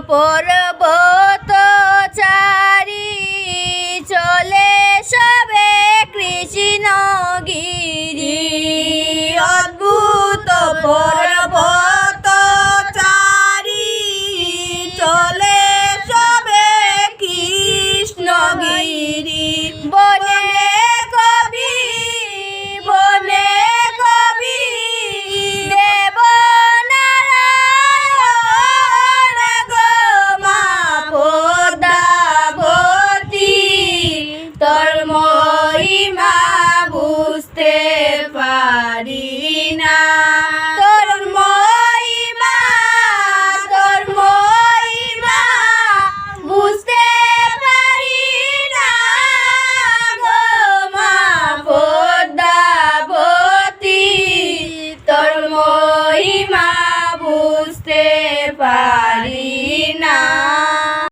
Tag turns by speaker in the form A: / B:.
A: 波若波。পারি না তোর মহিমা তোর মহিমা, বুঝতে পারি না গো মা পদ্মাবতী। তোর মহিমা, বুঝতে পারি